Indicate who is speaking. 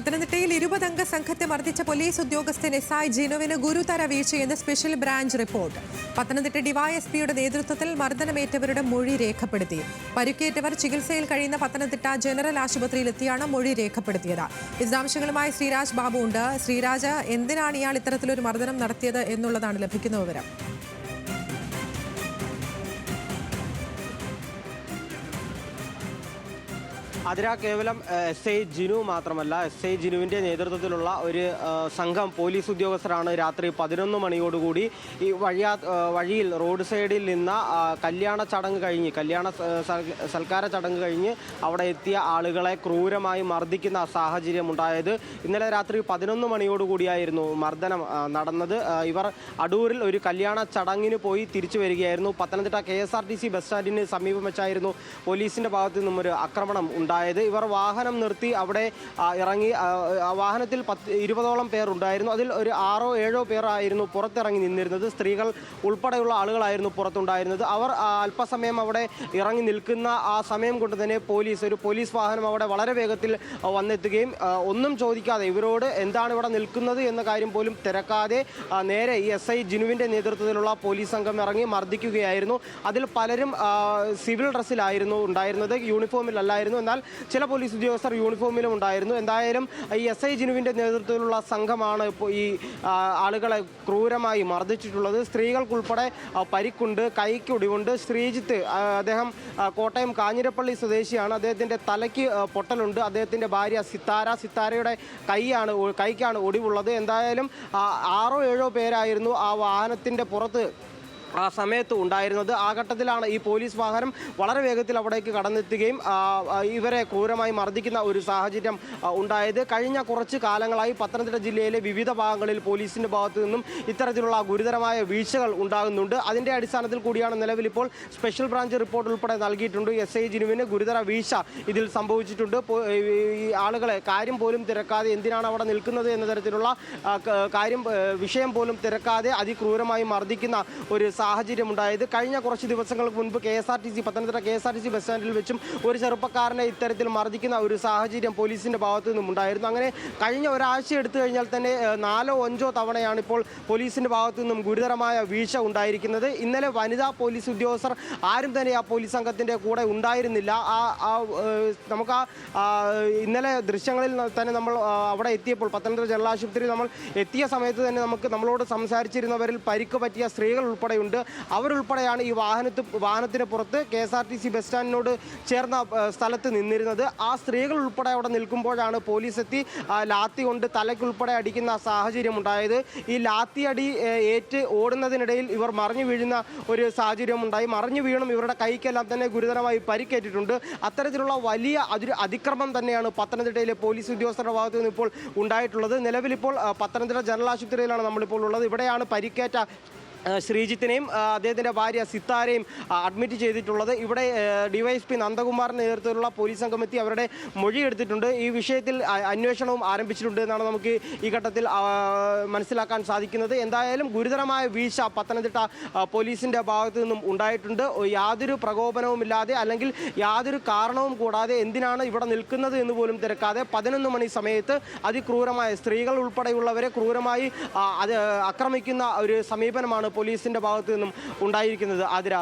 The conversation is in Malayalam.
Speaker 1: പത്തനംതിട്ടയിൽ ഇരുപതംഗ സംഘത്തെ മർദ്ദിച്ച പോലീസ് ഉദ്യോഗസ്ഥൻ എസ് ഐ ജിനുവിന് ഗുരുതര വീഴ്ചയെന്ന് സ്പെഷ്യൽ ബ്രാഞ്ച് റിപ്പോർട്ട്. പത്തനംതിട്ട ഡിവൈഎസ്പിയുടെ നേതൃത്വത്തിൽ മർദ്ദനമേറ്റവരുടെ മൊഴി രേഖപ്പെടുത്തി. പരിക്കേറ്റവർ ചികിത്സയിൽ കഴിയുന്ന പത്തനംതിട്ട ജനറൽ ആശുപത്രിയിലെത്തിയാണ് മൊഴി രേഖപ്പെടുത്തിയത്. വിശദാംശങ്ങളുമായി ശ്രീരാജ് ബാബു ഉണ്ട്. ശ്രീരാജ് എന്തിനാണ് ഇയാൾ ഇത്തരത്തിലൊരു മർദ്ദനം നടത്തിയത് എന്നുള്ളതാണ് ലഭിക്കുന്ന വിവരം.
Speaker 2: അതിര കേവലം എസ് ഐ ജിനു മാത്രമല്ല എസ് ഐ ജിനുവിന്റെ നേതൃത്വത്തിലുള്ള ഒരു സംഘം പോലീസ് ഉദ്യോഗസ്ഥരാണ് രാത്രി പതിനൊന്ന് മണിയോടുകൂടി ഈ വഴിയാ വഴിയിൽ റോഡ് സൈഡിൽ നിന്ന് കല്യാണ ചടങ്ങ് കഴിഞ്ഞ് കല്യാണ സൽക്കാര ചടങ്ങ് കഴിഞ്ഞ് അവിടെ എത്തിയ ആളുകളെ ക്രൂരമായി മർദ്ദിക്കുന്ന സാഹചര്യം ഉണ്ടായത് ഇന്നലെ രാത്രി പതിനൊന്ന് മണിയോടുകൂടിയായിരുന്നു മർദ്ദനം നടന്നത്. ഇവർ അടൂരിൽ ഒരു കല്യാണ ചടങ്ങിന് പോയി തിരിച്ചു വരികയായിരുന്നു. Pathanamthitta K S R T C bus സ്റ്റാൻഡിന് സമീപം വെച്ചായിരുന്നു പോലീസിന്റെ ഭാഗത്തു നിന്നും ഒരു ആക്രമണം ഉണ്ടായത്. ഇവർ വാഹനം നിർത്തി അവിടെ ഇറങ്ങി വാഹനത്തിൽ പത്ത് ഇരുപതോളം പേർ ഉണ്ടായിരുന്നു. അതിൽ ഒരു ആറോ ഏഴോ പേരായിരുന്നു പുറത്തിറങ്ങി നിന്നിരുന്നത്. സ്ത്രീകൾ ഉൾപ്പെടെയുള്ള ആളുകളായിരുന്നു പുറത്തുണ്ടായിരുന്നത്. അവർ അല്പസമയം അവിടെ ഇറങ്ങി നിൽക്കുന്ന ആ സമയം കൊണ്ട് തന്നെ പോലീസ് ഒരു പോലീസ് വാഹനം അവിടെ വളരെ വേഗത്തിൽ വന്നെത്തുകയും ഒന്നും ചോദിക്കാതെ ഇവരോട് എന്താണ് ഇവിടെ നിൽക്കുന്നത് എന്ന കാര്യം പോലും തിരക്കാതെ നേരെ ഈ എസ് ഐ ജിനുവിന്റെ നേതൃത്വത്തിലുള്ള പോലീസ് സംഘം ഇറങ്ങി മർദ്ദിക്കുകയായിരുന്നു. അതിൽ പലരും സിവിൽ ഡ്രസ്സിലായിരുന്നു ഉണ്ടായിരുന്നത് യൂണിഫോമിലല്ലായിരുന്നു. എന്നാൽ ചില പോലീസ് ഉദ്യോഗസ്ഥർ യൂണിഫോമിലും ഉണ്ടായിരുന്നു. എന്തായാലും ഈ എസ് ഐ ജിനുവിന്റെ നേതൃത്വത്തിലുള്ള സംഘമാണ് ഇപ്പോൾ ഈ ആളുകളെ ക്രൂരമായി മർദ്ദിച്ചിട്ടുള്ളത്. സ്ത്രീകൾക്കുൾപ്പെടെ പരിക്കുണ്ട് കൈക്ക് ഒടിവുണ്ട്. ശ്രീജിത്ത് അദ്ദേഹം കോട്ടയം കാഞ്ഞിരപ്പള്ളി സ്വദേശിയാണ്. അദ്ദേഹത്തിന്റെ തലയ്ക്ക് പൊട്ടലുണ്ട്. അദ്ദേഹത്തിന്റെ ഭാര്യ സിത്താര സിത്താരയുടെ കൈയാണ് കൈക്കാണ് ഒടിവുള്ളത്. എന്തായാലും ആറോ ഏഴോ പേരായിരുന്നു ആ വാഹനത്തിന്റെ പുറത്ത് ആ സമയത്ത് ഉണ്ടായിരുന്നത്. ആ ഘട്ടത്തിലാണ് ഈ പോലീസ് വാഹനം വളരെ വേഗത്തിൽ അവിടേക്ക് കടന്നെത്തുകയും ഇവരെ ക്രൂരമായി മർദ്ദിക്കുന്ന ഒരു സാഹചര്യം ഉണ്ടായത്. കഴിഞ്ഞ കുറച്ച് കാലങ്ങളായി പത്തനംതിട്ട ജില്ലയിലെ വിവിധ ഭാഗങ്ങളിൽ പോലീസിന്റെ ഭാഗത്തു നിന്നും ഇത്തരത്തിലുള്ള ഗുരുതരമായ വീഴ്ചകൾ ഉണ്ടാകുന്നുണ്ട്. അതിന്റെ അടിസ്ഥാനത്തിൽ കൂടിയാണ് നിലവിൽ ഇപ്പോൾ സ്പെഷ്യൽ ബ്രാഞ്ച് റിപ്പോർട്ട് ഉൾപ്പെടെ നൽകിയിട്ടുണ്ട്. എസ് ഐ ജിനുവിന് ഗുരുതര വീഴ്ച ഇതിൽ സംഭവിച്ചിട്ടുണ്ട്. ഈ ആളുകളെ കാര്യം പോലും തിരക്കാതെ എന്തിനാണ് അവിടെ നിൽക്കുന്നത് എന്ന തരത്തിലുള്ള കാര്യം വിഷയം പോലും തിരക്കാതെ അതിക്രൂരമായി മർദ്ദിക്കുന്ന ഒരു സാഹചര്യം ഉണ്ടായത് കഴിഞ്ഞ കുറച്ച് ദിവസങ്ങൾക്ക് മുൻപ് K S R T C Pathanamthitta K S R T C bus സ്റ്റാൻഡിൽ വെച്ചും ഒരു ചെറുപ്പക്കാരനെ ഇത്തരത്തിൽ മർദ്ദിക്കുന്ന ഒരു സാഹചര്യം പോലീസിന്റെ ഭാഗത്തു നിന്നും ഉണ്ടായിരുന്നു അങ്ങനെ കഴിഞ്ഞ ഒരാഴ്ച എടുത്തു കഴിഞ്ഞാൽ തന്നെ നാലോ അഞ്ചോ തവണയാണ് ഇപ്പോൾ പോലീസിന്റെ ഭാഗത്തു നിന്നും ഗുരുതരമായ വീഴ്ച ഉണ്ടായിരിക്കുന്നത്. ഇന്നലെ വനിതാ പോലീസ് ഉദ്യോഗസ്ഥർ ആരും തന്നെ ആ പോലീസ് സംഘത്തിന്റെ കൂടെ ഉണ്ടായിരുന്നില്ല. ആ ആ നമുക്ക് ആ ഇന്നലെ ദൃശ്യങ്ങളിൽ തന്നെ നമ്മൾ അവിടെ എത്തിയപ്പോൾ പത്തനംതിട്ട ജനറൽ ആശുപത്രിയിൽ നമ്മൾ എത്തിയ സമയത്ത് തന്നെ നമുക്ക് നമ്മളോട് സംസാരിച്ചിരുന്നവരിൽ പരിക്ക് പറ്റിയ സ്ത്രീകൾ ഉൾപ്പെടെയുണ്ട്. അവരുൾപ്പെടെയാണ് ഈ വാഹനത്തിൽ വാഹനത്തിന് പുറത്ത് K S R T C bus സ്റ്റാൻഡിനോട് ചേർന്ന സ്ഥലത്ത് നിന്നിരുന്നത്. ആ സ്ത്രീകൾ ഉൾപ്പെടെ അവിടെ നിൽക്കുമ്പോഴാണ് പോലീസ് എത്തി ലാത്തി കൊണ്ട് തലയ്ക്കുൾപ്പെടെ അടിക്കുന്ന സാഹചര്യം ഉണ്ടായത്. ഈ ലാത്തി അടി ഏറ്റ് ഓടുന്നതിനിടയിൽ ഇവർ മറിഞ്ഞു വീഴുന്ന ഒരു സാഹചര്യം ഉണ്ടായി. മറിഞ്ഞു വീണും ഇവരുടെ കൈക്കെല്ലാം തന്നെ ഗുരുതരമായി പരിക്കേറ്റിട്ടുണ്ട്. അത്തരത്തിലുള്ള വലിയ അതിക്രമം തന്നെയാണ് പത്തനംതിട്ടയിലെ പോലീസ് ഉദ്യോഗസ്ഥരുടെ ഭാഗത്തു നിന്ന് ഇപ്പോൾ ഉണ്ടായിട്ടുള്ളത്. നിലവിലിപ്പോൾ പത്തനംതിട്ട ജനറൽ ആശുപത്രിയിലാണ് നമ്മളിപ്പോൾ ഉള്ളത്. ഇവിടെയാണ് പരിക്കേറ്റ ശ്രീജിത്തിനെയും അദ്ദേഹത്തിന്റെ ഭാര്യ സിത്താരയും അഡ്മിറ്റ് ചെയ്തിട്ടുള്ളത്. ഇവിടെ ഡിവൈഎസ്പി നന്ദകുമാറിന്റെ നേതൃത്വത്തിലുള്ള പോലീസ് സംഘം എത്തി അവരുടെ മൊഴി എടുത്തിട്ടുണ്ട്. ഈ വിഷയത്തിൽ അന്വേഷണവും ആരംഭിച്ചിട്ടുണ്ട് എന്നാണ് നമുക്ക് ഈ ഘട്ടത്തിൽ മനസ്സിലാക്കാൻ സാധിക്കുന്നത്. എന്തായാലും ഗുരുതരമായ വീഴ്ച പത്തനംതിട്ട പോലീസിന്റെ ഭാഗത്തു നിന്നും ഉണ്ടായിട്ടുണ്ട്. യാതൊരു പ്രകോപനവുമില്ലാതെ അല്ലെങ്കിൽ യാതൊരു കാരണവും കൂടാതെ എന്തിനാണ് ഇവിടെ നിൽക്കുന്നത് എന്ന് പോലും തിരക്കാതെ പതിനൊന്ന് മണി സമയത്ത് അതിക്രൂരമായ സ്ത്രീകൾ ഉൾപ്പെടെയുള്ളവരെ ക്രൂരമായി ആക്രമിക്കുന്ന ഒരു സമീപനമാണ് പോലീസിന്റെ ഭാഗത്തു നിന്നും ഉണ്ടായിരിക്കുന്നത്. ആതിര.